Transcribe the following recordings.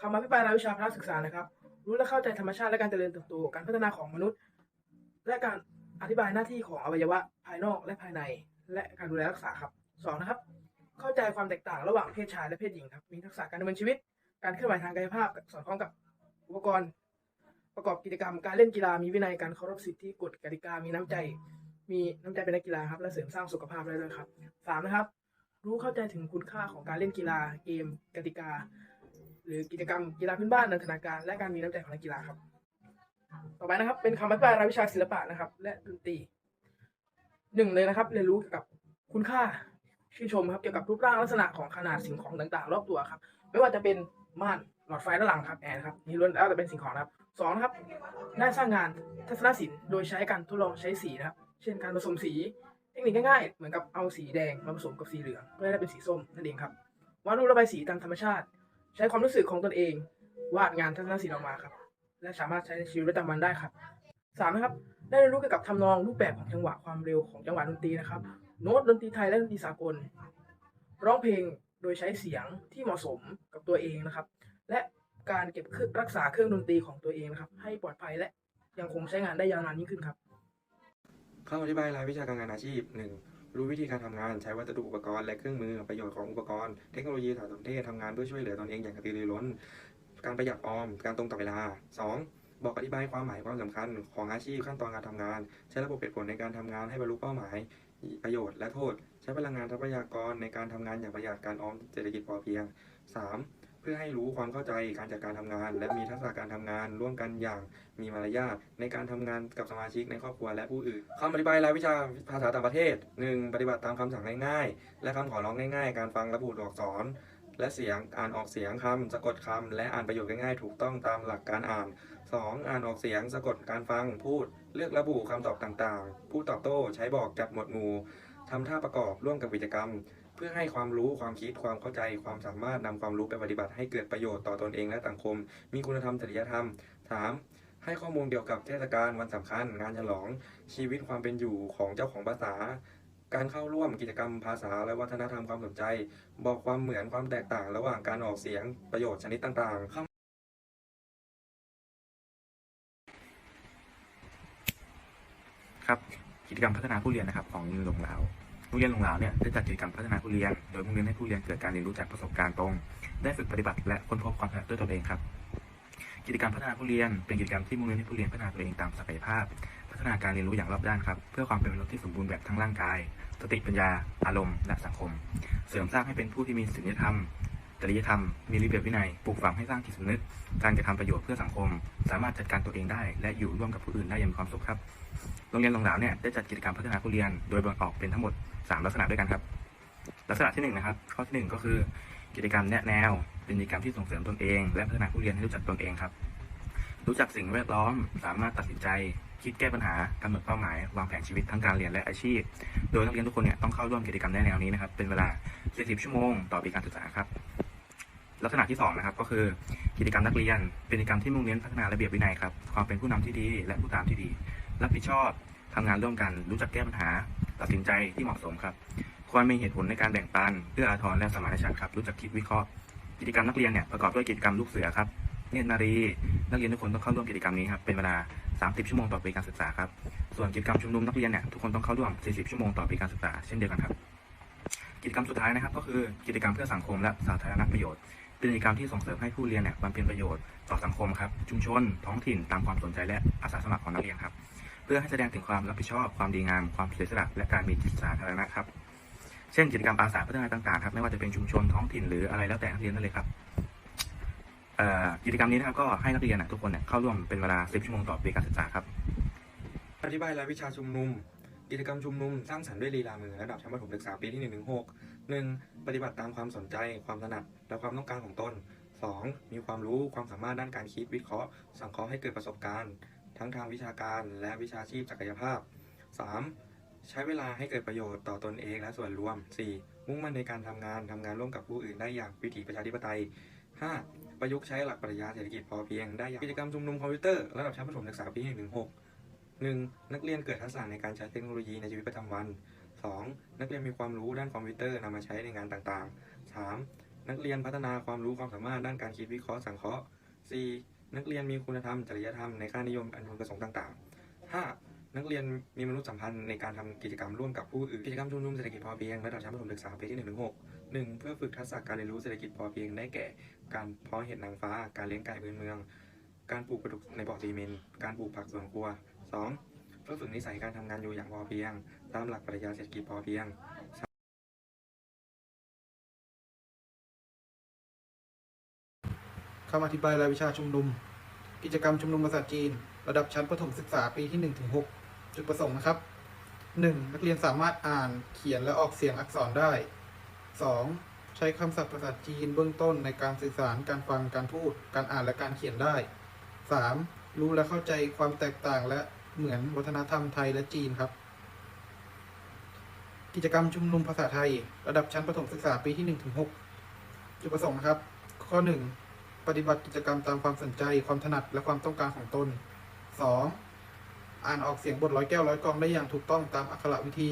คำอภิปรายรายวิชาพละศึกษานะครับ รู้และเข้าใจธรรมชาติและการเจริญเติบโตการพัฒนาของมนุษย์ และการอธิบายหน้าที่ของอวัยวะภายนอกและภายใน และการดูแลรักษาครับสองนะครับ เข้าใจความแตกต่างระหว่างเพศชายและเพศหญิงครับ มีทักษะการดำเนินชีวิต การเคลื่อนไหวทางกายภาพสอดคล้องกับอุปกรณ์ ประกอบกิจกรรม การเล่นกีฬามีวินัยการเคารพสิทธิกฎกติกามีน้ำใจ มีน้ำใจเป็นนักกีฬาครับและเสริมสร้างสุขภาพได้ด้วยครับสามนะครับ รู้เข้าใจถึงคุณค่าของการเล่นกีฬาเกม กติกา หรือกิจกรรมกีฬาพื้นบ้านนันทนาการ และการมีน้ำใจของนักกีฬาครับ ต่อไปนะครับ เป็นคำอธิบายรายวิชาศิลปะนะครับ และดนตรีหนึ่งเลยนะครับ เรียนรู้เกี่ยวกับคุณค่าชื่นชมครับเกี่ยวกับรูปร่างลักษณะของขนาดสิ่งของต่างๆ รอบตัวครับ ไม่ว่าจะเป็นม่านหลอดไฟด้านหลังครับแอร์นครับนี่ล้วนแล้วแต่เป็นสิ่งของนะครับสองนะครับได้สร้างงานทัศนศิลป์โดยใช้การทดลองใช้สีนะครับ เช่นการผสมสีเทคนิคง่ายๆ เหมือนกับเอาสีแดงมาผสมกับสีเหลืองเพื่อให้ได้เป็นสีส้มนั่นเองครับวาดรูประบายสีตามธรรมชาติ ใช้ความรู้สึกของตนเอง วาดงานทัศนศิลป์ออกมาครับ และสามารถใช้ในชีวิตประจำวันได้ครับสามนะครับ ได้เรียนรู้เกี่ยวกับทำนองรูปแบบของจังหวะความเร็วของจังหวะดนตรีนะครับ โน้ตดนตรีไทยและดนตรีสากล ร้องเพลงโดยใช้เสียงที่เหมาะสมกับตัวเองนะครับ และการเก็บเครื่องรักษาเครื่องดนตรีของตัวเองนะครับ ให้ปลอดภัยและยังคงใช้งานได้ยาวนานยิ่งขึ้นครับคำอธิบายรายวิชาการงานอาชีพ 1. รู้วิธีการทำงาน ใช้วัสดุอุปกรณ์และเครื่องมือ ประโยชน์ของอุปกรณ์ เทคโนโลยีสารสนเทศทำงานเพื่อช่วยเหลือตนเองอย่างกระตือรือร้น การประหยัดออม การตรงต่อเวลา 2. บอกอธิบายความหมายความสำคัญของอาชีพขั้นตอนการทำงาน ใช้ระบบเหตุผลในการทำงานให้บรรลุเป้าหมาย ประโยชน์และโทษ ใช้พลังงานทรัพยากรในการทำงานอย่างประหยัดการออมเศรษฐกิจพอเพียง 3. เพื่อให้รู้ความเข้าใจการจัดการทำงาน และมีทักษะการทำงาน ร่วมกันอย่างมีมารยาทในการทำงานกับสมาชิกในครอบครัวและผู้อื่นคำอธิบายรายวิชาภาษาต่างประเทศ 1. ปฏิบัติตามคำสั่งง่ายๆ และคำขอร้องง่ายๆ การฟังระบุตัวอักษร และเสียงอ่านออกเสียงคำสะกดคำและอ่านประโยคง่ายๆ ถูกต้องตามหลักการอ่าน 2. อ่านออกเสียง สะกดการฟังพูด เลือกระบุคำตอบต่างๆพูดตอบโต้ใช้บอกจัดหมวดหมู่ทำท่าประกอบร่วมกับกิจกรรม พื่อให้ความรู้ความคิดความเข้าใจความสามารถนำความรู้ไปปฏิบัติให้เกิดประโยชน์ต่อตนเองและสังคม มีคุณธรรมจริยธรรม 3. ให้ข้อมูลเกี่ยวกับเทศกาลวันสำคัญ งานฉลอง ชีวิตความเป็นอยู่ของเจ้าของภาษา การเข้าร่วมกิจกรรมภาษาและวัฒนธรรมความสนใจ บอกความเหมือนความแตกต่าง ระหว่างการออกเสียงประโยชน์ชนิดต่างๆครับกิจกรรมพัฒนาผู้เรียนนะครับ ของโรงเรียนหลงเหลา โรงเรียนหลงเหลาเนี่ยได้จัดกิจกรรมพัฒนาผู้เรียน โดยมุ่งเน้นให้ผู้เรียนเกิดการเรียนรู้จากประสบการณ์ตรง ได้ฝึกปฏิบัติและค้นพบความถนัดด้วยตนเองครับ กิจกรรมพัฒนาผู้เรียน เป็นกิจกรรมที่มุ่งเน้นให้ผู้เรียนพัฒนาตัวเองตามศักยภาพ พัฒนาการเรียนรู้อย่างรอบด้านครับ เพื่อความเป็นมนุษย์ที่สมบูรณ์แบบทั้งร่างกาย สติปัญญา อารมณ์ และสังคม เสริมสร้างให้เป็นผู้ที่มีศีลธรรมจริยธรรม มีระเบียบวินัย ปลูกฝังให้สร้างจิตสำนึก การกระทำประโยชน์เพื่อสังคม สามารถจัดการตัวเองได้ และอยู่ร่วมกับผู้อื่นได้อย่างมีความสุขครับ โรงเรียนหลงหลาเนี่ยได้จัดกิจกรรมพัฒนาผู้เรียน โดยแบ่งออกเป็นทั้งหมด 3ลักษณะด้วยกันครับ ลักษณะที่1นะครับ ข้อทีหนึ่1ก็คือกิจกรรมแนะแนว เป็นกิจกรรมที่ส่งเสริมตนเอง และพัฒนาผู้เรียนให้รู้จักตนเองครับ รู้จักสิ่งแวดล้อม สามารถตัดสินใจ คิดแก้ปัญหากำหนดเป้าหมายวางแผนชีวิตทั้งการเรียนและอาชีพ โดยนักเรียนทุกคนเนี่ยต้องเข้าร่วมกิจกรรมแนะแนวนี้นะครับ เป็นเวลา 40 ชั่วโมงต่อปีการศึกษาครับลักษณะที่สองนะครับก็คือกิจกรรมนักเรียน เป็นกิจกรรมที่มุ่งเน้นพัฒนาระเบียบวินัยครับความเป็นผู้นำที่ดีและผู้ตามที่ดี รับผิดชอบทำงานร่วมกัน รู้จักแก้ปัญหา ตัดสินใจที่เหมาะสมครับ ควรมีเหตุผลในการแบ่งปันเพื่ออาทรและสมานฉันท์ครับรู้จักคิดวิเคราะห์กิจกรรมนักเรียนเนี่ยประกอบด้วยกิจกรรมลูกเสือครับเนตรนารี นักเรียนทุกคนต้องเข้าร่วมกิจกรรมนี้ครับเป็นเวลา 30 ชั่วโมงต่อปีการศึกษาครับส่วนกิจกรรมชุมนุมนักเรียนเนี่ยทุกคนต้องเข้าร่วม 40 ชั่วโมงต่อปีการศึกษาเช่นเดียวกันครับ กิจกรรมสุดท้ายนะครับ ก็คือกิจกรรมเพื่อสังคมและสาธารณประโยชน์เป็นกิจกรรมที่ส่งเสริมให้ผู้เรียนเนี่ยบำเพ็ญประโยชน์ต่อสังคมครับชุมชนท้องถิ่นตามความสนใจและอาสาสมัครของนักเรียนครับ พื่อให้แสดงถึงความรับผิดชอบ ความดีงาม ความเสียสละและการมีจิตสาธารณะครับ เช่นกิจกรรมอาสาพัฒนาต่างๆครับไม่ว่าจะเป็นชุมชนท้องถิ่นหรืออะไรแล้วแต่นักเรียนนั่นเลยครับเอ่อกิจกรรมนี้นะครับก็ให้นักเรียนทุกคนเนี่ยเข้าร่วมเป็นเวลา 10 ชั่วโมงต่อปีการศึกษาครับ อธิบายรายวิชาชุมนุม กิจกรรมชุมนุมสร้างสรรค์ด้วยลีลามือระดับชั้นประถมศึกษาปีที่1ถึง6 1. ปฏิบัติตามความสนใจ ความถนัด และความต้องการของตน 2. มีความรู้ความสามารถด้านการคิดวิเคราะห์ สังเคราะห์ให้เกิดประสบการณ์ ทั้งทางวิชาการและวิชาชีพศักยภาพ 3. ใช้เวลาให้เกิดประโยชน์ต่อตนเองและส่วนรวม 4. มุ่งมั่นในการทำงานทำงานร่วมกับผู้อื่นได้อย่างวิถีประชาธิปไตย 5. ประยุกต์ใช้หลักปรัชญาเศรษฐกิจพอเพียงได้อย่างกิจกรรมชุมนุมคอมพิวเตอร์ระดับชั้นประถมศึกษาปีที่1ถึง6 1. นักเรียนเกิดทักษะในการใช้เทคโนโลยีในชีวิตประจำวัน 2. นักเรียนมีความรู้ด้านคอมพิวเตอร์นำมาใช้ในงานต่างๆ 3. นักเรียนพัฒนาความรู้ความสามารถด้านการคิดวิเคราะห์สังเคราะห์ 4. นักเรียนมีคุณธรรมจริยธรรมในค่านิยมอันพึงประสงค์ต่างๆ 5. นักเรียนมีมนุษยสัมพันธ์ในการทำกิจกรรมร่วมกับผู้อื่นกิจกรรมชุมนุมเศรษฐกิจพอเพียงระดับชั้นประถมศึกษาปีที่1ถึง6 1. เพื่อฝึกทักษะการเรียนรู้เศรษฐกิจพอเพียงได้แก่ การเพาะเห็ดนางฟ้า การเลี้ยงไก่พื้นเมือง การปลูกปลาดุกในบ่อซีเมนต์การปลูกผักสวนครัว 2. เพื่อฝึกนิสัยการทำงานอยู่อย่างพอเพียง ตามหลักปรัชญาเศรษฐกิจพอเพียง คำอธิบายรายวิชาชุมนุม กิจกรรมชุมนุมภาษาจีน ระดับชั้นประถมศึกษาปีที่1ถึง6จุดประสงค์นะครับ 1. นักเรียนสามารถอ่านเขียนและออกเสียงอักษรได้ 2. ใช้คำศัพท์ภาษาจีนเบื้องต้นในการสื่อสารการฟังการพูด การอ่านและการเขียนได้ 3. รู้และเข้าใจความแตกต่างและเหมือนวัฒนธรรมไทยและจีนครับ กิจกรรมชุมนุมภาษาไทย ระดับชั้นประถมศึกษาปีที่1ถึง6จุดประสงค์นะครับ ข้อ 1 ปฏิบัติกิจกรรมตามความสนใจ ความถนัดและความต้องการของตน 2. อ่านออกเสียงบทร้อยแก้วร้อยกองได้อย่างถูกต้องตามอักขระวิธี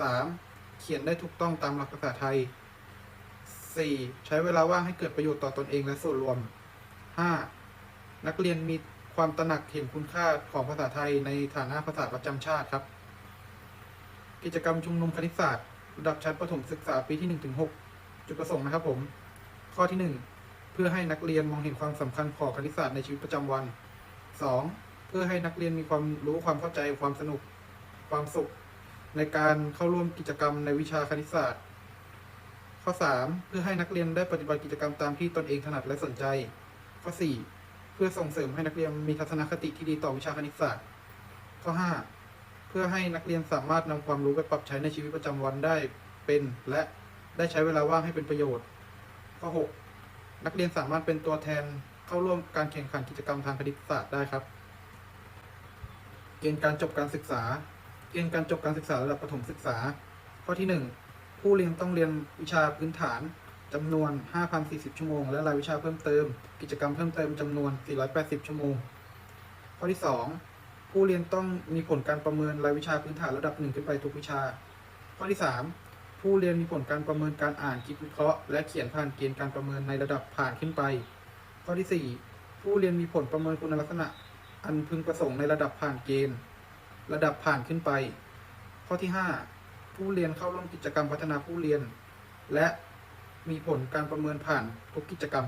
3. เขียนได้ถูกต้องตามหลักภาษาไทย 4. ใช้เวลาว่างให้เกิดประโยชน์ต่อตนเองและส่วนรวม 5. นักเรียนมีความตระหนักเห็นคุณค่าของภาษาไทยในฐานะภาษาประจำชาติครับ กิจกรรมชุมนุมคณิตศาสตร์ ระดับชั้นประถมศึกษาปีที่ 1-6 จุดประสงค์นะครับผม ข้อที่ 1 พื่อให้นักเรียนมองเห็นความสำคัญของคณิตศาสตร์ในชีวิตประจำวัน 2. เพื่อให้นักเรียนมีความรู้ความเข้าใจความสนุก ความสุข ในการเข้าร่วมกิจกรรมในวิชาคณิตศาสตร์ ข้อ 3 เพื่อให้นักเรียนได้ปฏิบัติกิจกรรมตามที่ตนเองถนัดและสนใจ ข้อ 4 เพื่อส่งเสริมให้นักเรียนมีทัศนคติที่ดีต่อวิชาคณิตศาสตร์ ข้อ 5 เพื่อให้นักเรียนสามารถนำความรู้ไปปรับใช้ในชีวิตประจำวันได้เป็น และได้ใช้เวลาว่างให้เป็นประโยชน์ ข้อ 6 นักเรียนสามารถเป็นตัวแทนเข้าร่วมการแข่งขันกิจกรรมทางคณิตศาสตร์ได้ครับ เกณฑ์การจบการศึกษา เกณฑ์การจบการศึกษาระดับประถมศึกษา ข้อที่ 1 ผู้เรียนต้องเรียนวิชาพื้นฐานจำนวน 5,040 ชั่วโมง และรายวิชาเพิ่มเติม กิจกรรมเพิ่มเติมจำนวน 480 ชั่วโมง ข้อที่ 2 ผู้เรียนต้องมีผลการประเมินรายวิชาพื้นฐานระดับหนึ่งขึ้นไปทุกวิชา ข้อที่ 3 ผู้เรียนมีผลการประเมินการอ่านคิดวิเคราะห์และเขียนผ่านเกณฑ์การประเมินในระดับผ่านขึ้นไป ข้อที่ 4 ผู้เรียนมีผลประเมินคุณลักษณะ อันพึงประสงค์ในระดับผ่านเกณฑ์ ระดับผ่านขึ้นไป ข้อที่ 5 ผู้เรียนเข้าร่วมกิจกรรมพัฒนาผู้เรียน และมีผลการประเมินผ่านทุกกิจกรรม